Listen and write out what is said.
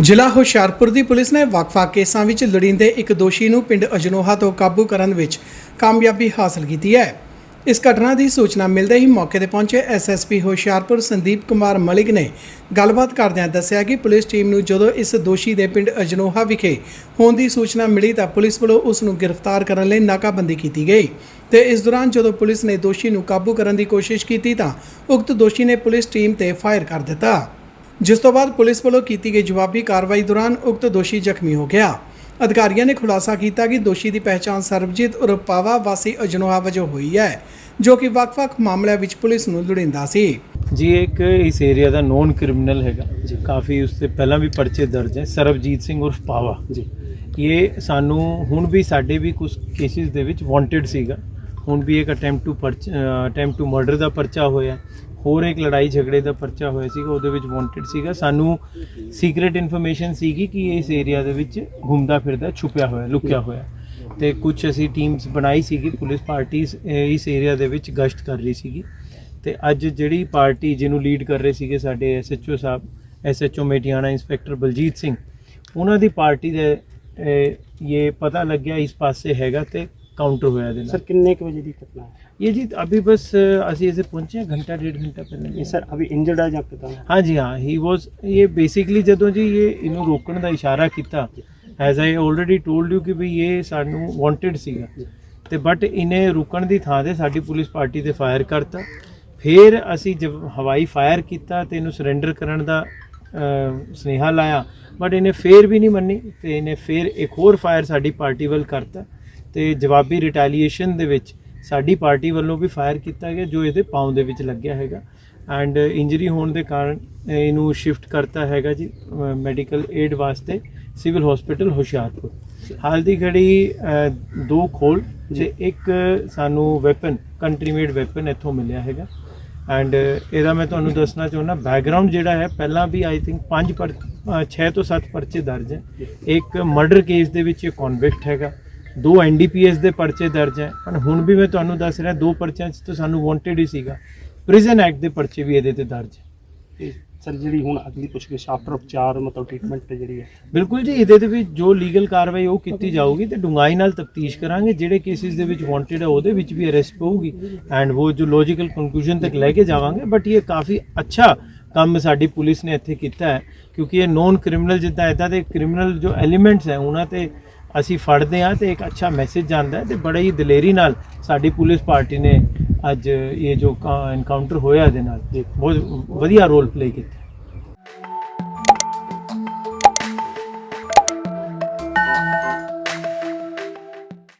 ਜ਼ਿਲ੍ਹਾ ਹੁਸ਼ਿਆਰਪੁਰ ਦੀ ਪੁਲਿਸ ਨੇ ਵਕਫਾ ਕੇਸਾਂ ਵਿੱਚ ਲੋੜੀਂਦੇ ਇੱਕ ਦੋਸ਼ੀ ਨੂੰ ਪਿੰਡ ਅਜਨੋਹਾ ਤੋਂ ਕਾਬੂ ਕਰਨ ਵਿੱਚ ਕਾਮਯਾਬੀ ਹਾਸਲ ਕੀਤੀ ਹੈ। ਇਸ ਘਟਨਾ ਦੀ ਸੂਚਨਾ ਮਿਲਦੇ ਹੀ ਮੌਕੇ ਤੇ ਪਹੁੰਚੇ ਐਸਐਸਪੀ ਹੁਸ਼ਿਆਰਪੁਰ ਸੰਦੀਪ ਕੁਮਾਰ ਮਲਿਕ ਨੇ ਗੱਲਬਾਤ ਕਰਦਿਆਂ ਦੱਸਿਆ ਕਿ ਪੁਲਿਸ ਟੀਮ ਨੂੰ ਜਦੋਂ ਇਸ ਦੋਸ਼ੀ ਦੇ ਪਿੰਡ ਅਜਨੋਹਾ ਵਿਖੇ ਹੋਣ ਦੀ ਸੂਚਨਾ ਮਿਲੀ ਤਾਂ ਪੁਲਿਸ ਵੱਲੋਂ ਉਸ ਨੂੰ ਗ੍ਰਿਫਤਾਰ ਕਰਨ ਲਈ ਨਾਕਾਬੰਦੀ ਕੀਤੀ ਗਈ ਤੇ ਇਸ ਦੌਰਾਨ ਜਦੋਂ ਪੁਲਿਸ ਨੇ ਦੋਸ਼ੀ ਨੂੰ ਕਾਬੂ ਕਰਨ ਦੀ ਕੋਸ਼ਿਸ਼ ਕੀਤੀ ਤਾਂ ਉਕਤ ਦੋਸ਼ੀ ਨੇ ਪੁਲਿਸ ਟੀਮ ਤੇ ਫਾਇਰ ਕਰ ਦਿੱਤਾ। ਜਿਸ ਤੋਂ ਬਾਅਦ ਪੁਲਿਸ ਵੱਲੋਂ ਕੀਤੀ ਗਈ ਜਵਾਬੀ ਕਾਰਵਾਈ ਦੌਰਾਨ ਉਕਤ ਦੋਸ਼ੀ ਜ਼ਖਮੀ ਹੋ ਗਿਆ। ਅਧਿਕਾਰੀਆਂ ਨੇ ਖੁਲਾਸਾ ਕੀਤਾ ਕਿ ਦੋਸ਼ੀ ਦੀ ਪਹਿਚਾਣ ਸਰਬਜੀਤ ਉਰਫ ਪਾਵਾ ਵਾਸੀ ਅਜਨੋਹਾ ਵਜੋਂ ਹੋਈ ਹੈ ਜੋ ਕਿ ਵੱਖ-ਵੱਖ ਮਾਮਲਿਆਂ ਵਿੱਚ ਪੁਲਿਸ ਨੂੰ ਲੋੜੀਂਦਾ ਸੀ। ਜੀ ਇੱਕ ਇਸ ਏਰੀਆ ਦਾ ਨੋਨ ਕ੍ਰਿਮੀਨਲ ਹੈਗਾ। ਜੀ। ਕਾਫੀ ਉਸ ਤੇ ਪਹਿਲਾਂ ਵੀ ਪਰਚੇ ਦਰਜ ਹੈ ਸਰਬਜੀਤ ਸਿੰਘ ਉਰਫ ਪਾਵਾ। ਜੀ। ਇਹ ਸਾਨੂੰ ਹੁਣ ਵੀ ਸਾਡੇ ਵੀ ਕੁਝ ਕੇਸਿਸ ਦੇ ਵਿੱਚ ਵਾਂਟਡ ਸੀਗਾ। ਹੁਣ ਵੀ ਇੱਕ attempt to attempt to murder ਦਾ ਪਰਚਾ ਹੋਇਆ। ਹੋਰ ਇੱਕ ਲੜਾਈ ਝਗੜੇ ਦਾ ਪਰਚਾ ਹੋਇਆ ਸੀਗਾ, ਉਹਦੇ ਵਿੱਚ ਵਾਂਟਡ ਸੀਗਾ। ਸਾਨੂੰ ਸੀਕ੍ਰੀਟ ਇਨਫੋਰਮੇਸ਼ਨ ਸੀਗੀ ਕਿ ਇਸ ਏਰੀਆ ਦੇ ਵਿੱਚ ਘੁੰਮਦਾ ਫਿਰਦਾ, ਛੁਪਿਆ ਹੋਇਆ, ਲੁਕਿਆ ਹੋਇਆ। ਤੇ ਕੁਝ ਅਸੀਂ ਟੀਮਸ ਬਣਾਈ ਸੀਗੀ, ਪੁਲਿਸ ਪਾਰਟੀ ਇਸ ਏਰੀਆ ਦੇ ਵਿੱਚ ਗਸ਼ਤ ਕਰ ਰਹੀ ਸੀਗੀ। ਤੇ ਅੱਜ ਜਿਹੜੀ ਪਾਰਟੀ ਜਿਹਨੂੰ ਲੀਡ ਕਰ ਰਹੇ ਸੀਗੇ ਸਾਡੇ ਐਸਐਚਓ ਸਾਹਿਬ ਐਸਐਚਓ ਮੇਟਿਆਣਾ ਇੰਸਪੈਕਟਰ ਬਲਜੀਤ ਸਿੰਘ, ਉਹਨਾਂ ਦੀ ਪਾਰਟੀ ਦੇ ਇਹ ਪਤਾ ਲੱਗਿਆ ਇਸ ਪਾਸੇ ਹੈਗਾ ਤੇ ਕਾਊਂਟਰ ਹੋਇਆ ਇਹਦੇ सर ਨਾਲ कितने के बजे की घटना है ਇਹ ਜੀ ਅਭੀ ਬਸ ਅਹ, ਅਸੀਂ ਇਸੇ ਪਹੁੰਚੇ ਹਾਂ, ਘੰਟਾ ਡੇਢ ਘੰਟਾ ये ਪਹਿਲਾਂ सर अभी इंजर्ड है जब पता है ਹਾਂਜੀ ਹਾਂ ਹੀ ਵਾਸ ਇਹ ਬੇਸਿਕਲੀ ਜਦੋਂ ਜੀ ਇਹ ਇਹਨੂੰ ਰੋਕਣ ਦਾ ਇਸ਼ਾਰਾ ਕੀਤਾ as I already told you ਕਿ ਵੀ ਇਹ ਸਾਨੂੰ ਵਾਂਟਡ ਸੀਗਾ ਤੇ ਬਟ ਇਹਨੇ ਰੁਕਣ ਦੀ ਥਾਂ ਤੇ ਸਾਡੀ ਪੁਲਿਸ ਪਾਰਟੀ ਤੇ ਫਾਇਰ ਕਰਤਾ ਫਿਰ ਅਸੀਂ ਜਬ ਹਵਾਈ ਫਾਇਰ ਕੀਤਾ ਤੇ ਇਹਨੂੰ ਸਰੈਂਡਰ ਕਰਨ ਦਾ ਅਹ, ਸੁਨੇਹਾ ਲਾਇਆ ਬਟ ਇਹਨੇ ਫੇਰ ਵੀ ਨਹੀਂ ਮੰਨੀ ਤੇ ਇਹਨੇ ਫੇਰ ਇੱਕ ਹੋਰ ਫਾਇਰ ਸਾਡੀ ਪਾਰਟੀ ਵੱਲ ਕਰਤਾ ਤੇ ਜਵਾਬੀ ਰਿਟੈਲੀਏਸ਼ਨ ਦੇ ਵਿੱਚ ਸਾਡੀ ਪਾਰਟੀ ਵੱਲੋਂ ਵੀ ਫਾਇਰ ਕੀਤਾ ਗਿਆ ਜੋ ਇਹਦੇ ਪਾਉਂ ਦੇ ਵਿੱਚ ਲੱਗਿਆ ਹੈਗਾ। ਐਂਡ ਇੰਜਰੀ ਹੋਣ ਦੇ ਕਾਰਨ ਇਹਨੂੰ ਸ਼ਿਫਟ ਕਰਤਾ ਹੈਗਾ ਜੀ ਮੈਡੀਕਲ ਏਡ ਵਾਸਤੇ ਸਿਵਲ ਹਸਪੀਟਲ ਹੁਸ਼ਿਆਰਪੁਰ। ਹਾਲ ਦੀ ਘੜੀ ਦੋ ਖੋਲ ਤੇ ਇੱਕ ਸਾਨੂੰ ਵੈਪਨ ਕੰਟਰੀ ਮੇਡ ਵੈਪਨ ਇੱਥੋਂ ਮਿਲਿਆ ਹੈਗਾ। ਐਂਡ ਇਹਦਾ ਮੈਂ ਤੁਹਾਨੂੰ ਦੱਸਣਾ ਚਾਹੁੰਦਾ ਬੈਕਗ੍ਰਾਉਂਡ ਜਿਹੜਾ ਹੈ ਪਹਿਲਾਂ ਵੀ ਆਈ ਥਿੰਕ 5 ਪਰ 6 ਤੋਂ 7 ਪਰਚੇ ਦਰਜ ਹੈ। ਇੱਕ ਮਰਡਰ ਕੇਸ ਦੇ ਵਿੱਚ ਇਹ ਕਨਵਿਕਟ ਹੈਗਾ। ਦੋ ਐਨਡੀਪੀਐਸ ਦੇ ਪਰਚੇ ਦਰਜ ਹੈ। ਪਰ ਹੁਣ ਵੀ ਮੈਂ ਤੁਹਾਨੂੰ ਦੱਸ ਰਿਹਾ ਦੋ ਪਰਚਿਆਂ 'ਚ ਤਾਂ ਸਾਨੂੰ ਵਾਂਟਡ ਹੀ ਸੀਗਾ। ਪ੍ਰਿਜ਼ਨ ਐਕਟ ਦੇ ਪਰਚੇ ਵੀ ਇਹਦੇ ਤੇ ਦਰਜ ਹੈ। ਤੇ ਸਰ ਜਿਹੜੀ ਹੁਣ ਅਗਲੀ ਪੁੱਛਗਿੱਛ ਆਫਟਰ ਉਪਚਾਰ ਮਤਲਬ ਟ੍ਰੀਟਮੈਂਟ ਜਿਹੜੀ ਹੈ। ਬਿਲਕੁਲ ਜੀ ਇਹਦੇ ਦੇ ਵਿੱਚ ਜੋ ਲੀਗਲ ਕਾਰਵਾਈ ਉਹ ਕੀਤੀ ਜਾਊਗੀ ਤੇ ਡੂੰਘਾਈ ਨਾਲ ਤਫਤੀਸ਼ ਕਰਾਂਗੇ। ਜਿਹੜੇ ਕੇਸਿਸ ਦੇ ਵਿੱਚ ਵਾਂਟਡ ਹੈ ਉਹਦੇ ਵਿੱਚ ਵੀ ਅਰੈਸਟ ਹੋਊਗੀ ਐਂਡ ਉਹ ਜੋ ਲੌਜੀਕਲ ਕਨਕਲੂਜਨ ਤੱਕ ਲੈ ਕੇ ਜਾਵਾਂਗੇ। ਬਟ ਇਹ ਕਾਫੀ ਅੱਛਾ ਕੰਮ ਸਾਡੀ ਪੁਲਿਸ ਨੇ ਇੱਥੇ ਕੀਤਾ ਹੈ। ਕਿਉਂਕਿ ਇਹ ਨੋਨ ਕ੍ਰਿਮੀਨਲ ਜਿੱਦਾਂ ਇਦਾਂ ਦੇ ਕ੍ਰਿਮੀਨਲ ਜੋ ਐਲੀਮੈਂਟਸ ਹੈ ਉਹਨਾਂ ਤੇ ਅਸੀਂ ਫੜਦੇ ਹਾਂ ਤੇ ਇੱਕ ਅੱਛਾ ਮੈਸੇਜ ਜਾਂਦਾ ਹੈ ਤੇ ਬੜਾ ਹੀ ਦਲੇਰੀ ਨਾਲ ਸਾਡੀ ਪੁਲਿਸ ਪਾਰਟੀ ਨੇ ਅੱਜ ਇਹ ਜੋ ਇਨਕਾਊਂਟਰ ਹੋਇਆ ਇਹਦੇ ਨਾਲ ਬਹੁਤ ਵਧੀਆ ਰੋਲ ਪਲੇ ਕੀਤਾ।